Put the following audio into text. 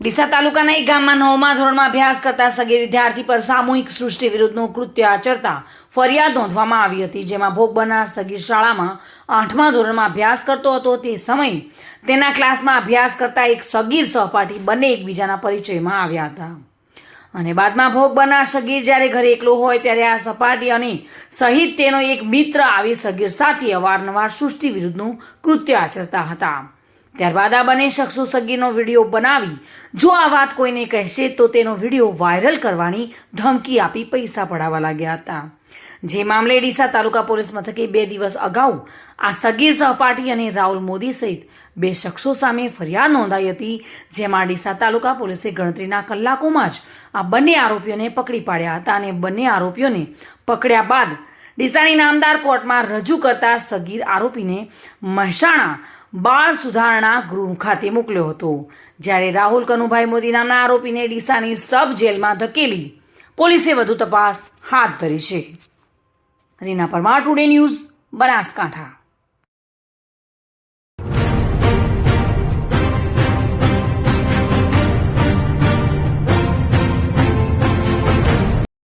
ડીસા તાલુકાના એક ગામમાં નવમા ધોરણમાં અભ્યાસ કરતા સગીર વિદ્યાર્થી પર સામૂહિક સૃષ્ટિ વિરુદ્ધનું કૃત્ય આચરતા ફરિયાદ નોંધવામાં આવી હતી, જેમાં ભોગ બનનાર સગીર શાળામાં આઠમા ધોરણમાં અભ્યાસ કરતો હતો. તે સમયે તેના ક્લાસમાં અભ્યાસ કરતા એક સગીર સહપાઠી બંને એકબીજાના પરિચયમાં આવ્યા હતા. અને બાદમાં ભોગ બનનાર સગીર જ્યારે ઘરે એકલો હોય ત્યારે આ સપાટી અને સહિત તેનો એક મિત્ર આવી સગીર સાથે અવારનવાર સૃષ્ટિ વિરુદ્ધનું કૃત્ય આચરતા હતા. ત્યારબાદ આ બંને શખ્સો સગીનો વીડિયો બનાવી. જો આ વાત કોઈને કહેશે તો તેનો વીડિયો વાયરલ કરવાની ધમકી આપી પૈસા પડાવવા લાગ્યા હતા. જે મામલે ડીસા તાલુકા પોલીસ મથકે બે દિવસ અગાઉ આ સગીર સહપાઠી અને રાહુલ મોદી સહિત બે શખ્સો સામે ફરિયાદ નોંધાઈ હતી, જેમાં ડીસા તાલુકા પોલીસે ગણતરીના કલાકોમાં જ આ બંને આરોપીઓને પકડી પાડ્યા હતા અને બંને આરોપીઓને પકડ્યા બાદ ડીસાની નામદાર કોર્ટમાં રજૂ કરતા સગીર આરોપીને મહેસાણા બાળ સુધારણા ગૃહ ખાતે મોકલ્યો હતો. જ્યારે રાહુલ કનુભાઈ મોદી નામના આરોપીને ડીસાની સબ જેલમાં ધકેલી, પોલીસે વધુ તપાસ હાથ ધરી છે. Reena Parmar, today news, Banaskantha.